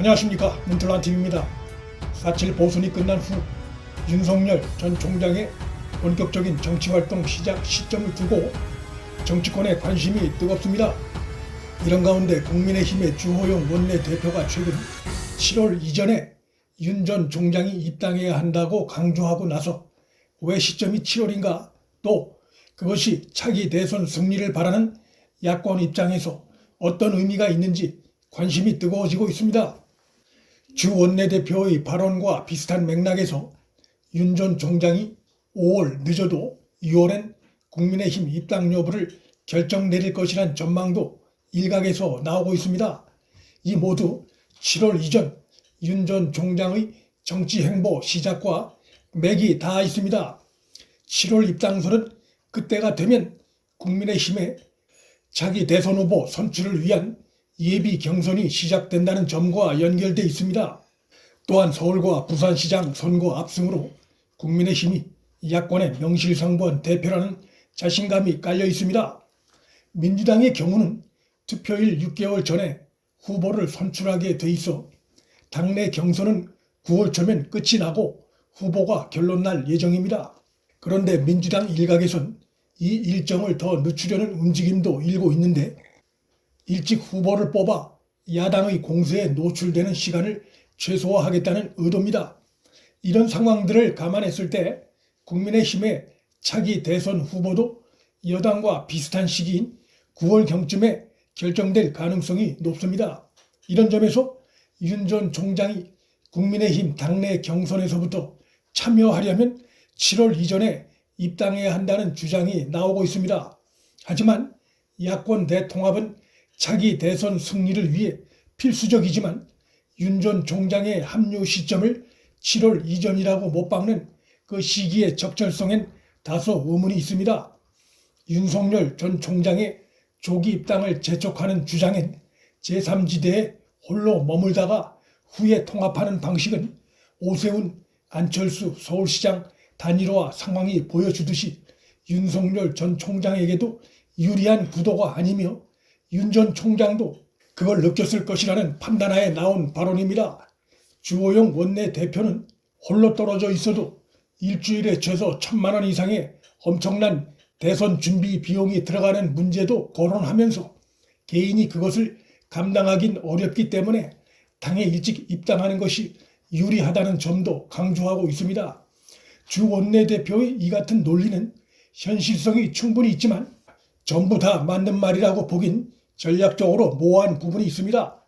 안녕하십니까 문틀란TV입니다. 4.7 보선이 끝난 후 윤석열 전 총장의 본격적인 정치활동 시작 시점을 두고 정치권의 관심이 뜨겁습니다. 이런 가운데 국민의힘의 주호영 원내대표가 최근 7월 이전에 윤 전 총장이 입당해야 한다고 강조하고 나서 왜 시점이 7월인가 또 그것이 차기 대선 승리를 바라는 야권 입장에서 어떤 의미가 있는지 관심이 뜨거워지고 있습니다. 주 원내대표의 발언과 비슷한 맥락에서 윤 전 총장이 5월 늦어도 6월엔 국민의힘 입당 여부를 결정 내릴 것이란 전망도 일각에서 나오고 있습니다. 이 모두 7월 이전 윤 전 총장의 정치 행보 시작과 맥이 닿아 있습니다. 7월 입당설은 그때가 되면 국민의힘의 자기 대선 후보 선출을 위한 예비 경선이 시작된다는 점과 연결돼 있습니다. 또한 서울과 부산시장 선거 압승으로 국민의힘이 야권의 명실상부한 대표라는 자신감이 깔려 있습니다. 민주당의 경우는 투표일 6개월 전에 후보를 선출하게 돼 있어 당내 경선은 9월 초면 끝이 나고 후보가 결론 날 예정입니다. 그런데 민주당 일각에선 이 일정을 더 늦추려는 움직임도 일고 있는데 일찍 후보를 뽑아 야당의 공세에 노출되는 시간을 최소화하겠다는 의도입니다. 이런 상황들을 감안했을 때 국민의힘의 차기 대선 후보도 여당과 비슷한 시기인 9월 경쯤에 결정될 가능성이 높습니다. 이런 점에서 윤 전 총장이 국민의힘 당내 경선에서부터 참여하려면 7월 이전에 입당해야 한다는 주장이 나오고 있습니다. 하지만 야권 대통합은 차기 대선 승리를 위해 필수적이지만 윤 전 총장의 합류 시점을 7월 이전이라고 못 박는 그 시기의 적절성엔 다소 의문이 있습니다. 윤석열 전 총장의 조기 입당을 재촉하는 주장엔 제3지대에 홀로 머물다가 후에 통합하는 방식은 오세훈, 안철수 서울시장 단일화 상황이 보여주듯이 윤석열 전 총장에게도 유리한 구도가 아니며 윤 전 총장도 그걸 느꼈을 것이라는 판단하에 나온 발언입니다. 주호영 원내대표는 홀로 떨어져 있어도 일주일에 최소 천만 원 이상의 엄청난 대선 준비 비용이 들어가는 문제도 거론하면서 개인이 그것을 감당하긴 어렵기 때문에 당에 일찍 입당하는 것이 유리하다는 점도 강조하고 있습니다. 주 원내대표의 이 같은 논리는 현실성이 충분히 있지만 전부 다 맞는 말이라고 보긴 전략적으로 모호한 부분이 있습니다.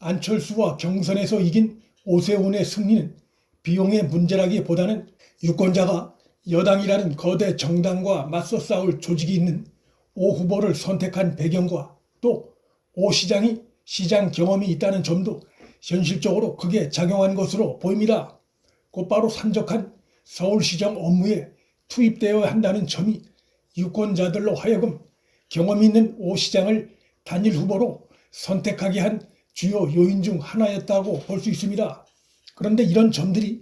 안철수와 경선에서 이긴 오세훈의 승리는 비용의 문제라기보다는 유권자가 여당이라는 거대 정당과 맞서 싸울 조직이 있는 오 후보를 선택한 배경과 또 오 시장이 시장 경험이 있다는 점도 현실적으로 크게 작용한 것으로 보입니다. 곧바로 산적한 서울시정 업무에 투입되어야 한다는 점이 유권자들로 하여금 경험 있는 오 시장을 단일 후보로 선택하게 한 주요 요인 중 하나였다고 볼 수 있습니다. 그런데 이런 점들이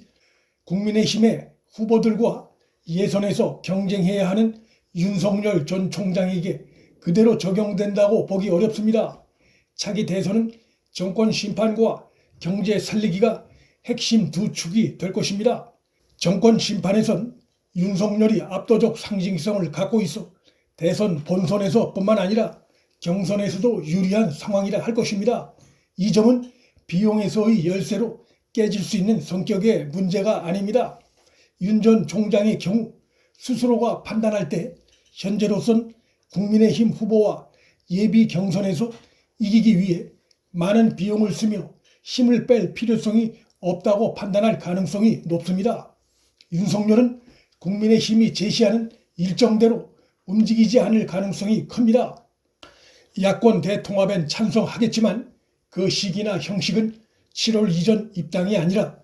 국민의힘의 후보들과 예선에서 경쟁해야 하는 윤석열 전 총장에게 그대로 적용된다고 보기 어렵습니다. 차기 대선은 정권 심판과 경제 살리기가 핵심 두 축이 될 것입니다. 정권 심판에선 윤석열이 압도적 상징성을 갖고 있어 대선 본선에서 뿐만 아니라 경선에서도 유리한 상황이라 할 것입니다. 이 점은 비용에서의 열쇠로 깨질 수 있는 성격의 문제가 아닙니다. 윤 전 총장의 경우 스스로가 판단할 때 현재로선 국민의힘 후보와 예비 경선에서 이기기 위해 많은 비용을 쓰며 힘을 뺄 필요성이 없다고 판단할 가능성이 높습니다. 윤석열은 국민의힘이 제시하는 일정대로 움직이지 않을 가능성이 큽니다. 야권 대통합엔 찬성하겠지만 그 시기나 형식은 7월 이전 입당이 아니라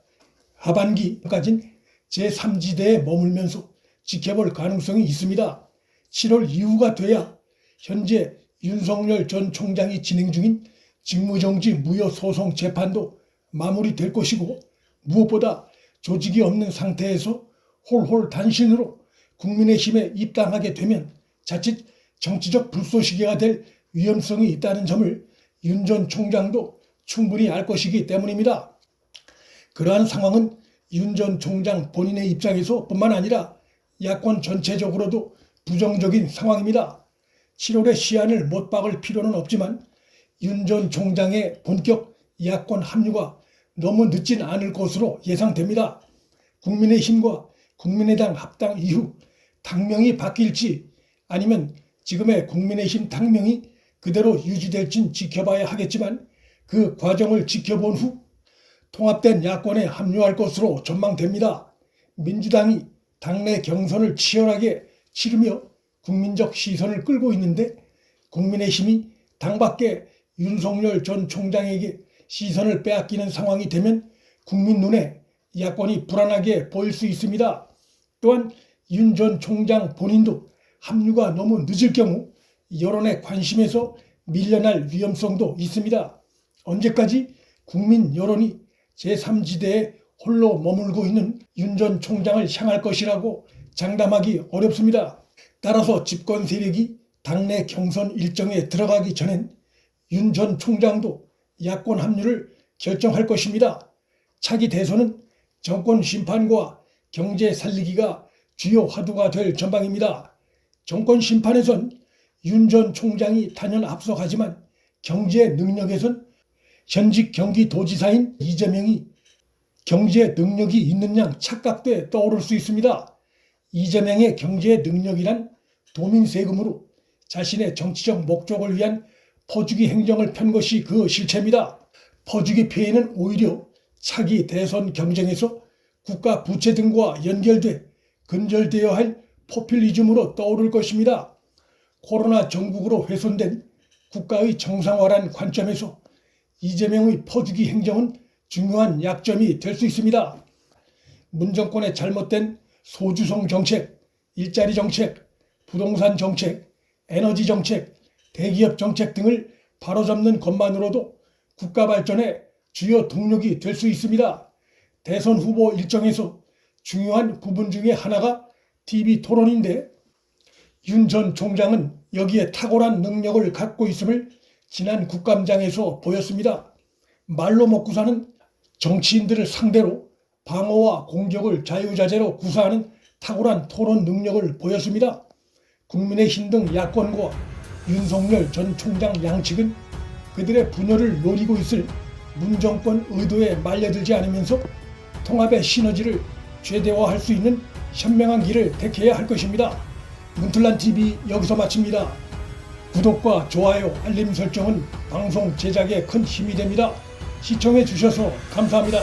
하반기까진 제3지대에 머물면서 지켜볼 가능성이 있습니다. 7월 이후가 돼야 현재 윤석열 전 총장이 진행 중인 직무정지 무효 소송 재판도 마무리될 것이고 무엇보다 조직이 없는 상태에서 홀홀 단신으로 국민의힘에 입당하게 되면 자칫 정치적 불쏘시개가 될 위험성이 있다는 점을 윤 전 총장도 충분히 알 것이기 때문입니다. 그러한 상황은 윤 전 총장 본인의 입장에서 뿐만 아니라 야권 전체적으로도 부정적인 상황입니다. 7월에 시한을 못 박을 필요는 없지만 윤 전 총장의 본격 야권 합류가 너무 늦진 않을 것으로 예상됩니다. 국민의힘과 국민의당 합당 이후 당명이 바뀔지 아니면 지금의 국민의힘 당명이 그대로 유지될진 지켜봐야 하겠지만 그 과정을 지켜본 후 통합된 야권에 합류할 것으로 전망됩니다. 민주당이 당내 경선을 치열하게 치르며 국민적 시선을 끌고 있는데 국민의힘이 당밖에 윤석열 전 총장에게 시선을 빼앗기는 상황이 되면 국민 눈에 야권이 불안하게 보일 수 있습니다. 또한 윤 전 총장 본인도 합류가 너무 늦을 경우 여론의 관심에서 밀려날 위험성도 있습니다. 언제까지 국민 여론이 제3지대에 홀로 머물고 있는 윤 전 총장을 향할 것이라고 장담하기 어렵습니다. 따라서 집권 세력이 당내 경선 일정에 들어가기 전엔 윤 전 총장도 야권 합류를 결정할 것입니다. 차기 대선은 정권 심판과 경제 살리기가 주요 화두가 될 전방입니다. 정권 심판에선 윤 전 총장이 단연 앞서가지만 경제 능력에선 현직 경기도지사인 이재명이 경제 능력이 있는 양 착각돼 떠오를 수 있습니다. 이재명의 경제 능력이란 도민 세금으로 자신의 정치적 목적을 위한 퍼주기 행정을 편 것이 그 실체입니다. 퍼주기 피해는 오히려 차기 대선 경쟁에서 국가 부채 등과 연결돼 근절되어야 할 포퓰리즘으로 떠오를 것입니다. 코로나 전국으로 훼손된 국가의 정상화란 관점에서 이재명의 퍼주기 행정은 중요한 약점이 될 수 있습니다. 문정권의 잘못된 소주성 정책, 일자리 정책, 부동산 정책, 에너지 정책, 대기업 정책 등을 바로잡는 것만으로도 국가 발전의 주요 동력이 될 수 있습니다. 대선 후보 일정에서 중요한 부분 중에 하나가 TV 토론인데 윤 전 총장은 여기에 탁월한 능력을 갖고 있음을 지난 국감장에서 보였습니다. 말로 먹고 사는 정치인들을 상대로 방어와 공격을 자유자재로 구사하는 탁월한 토론 능력을 보였습니다. 국민의힘 등 야권과 윤석열 전 총장 양측은 그들의 분열을 노리고 있을 문정권 의도에 말려들지 않으면서 통합의 시너지를 최대화할 수 있는 현명한 길을 택해야 할 것입니다. 문틀란 TV 여기서 마칩니다. 구독과 좋아요, 알림 설정은 방송 제작에 큰 힘이 됩니다. 시청해 주셔서 감사합니다.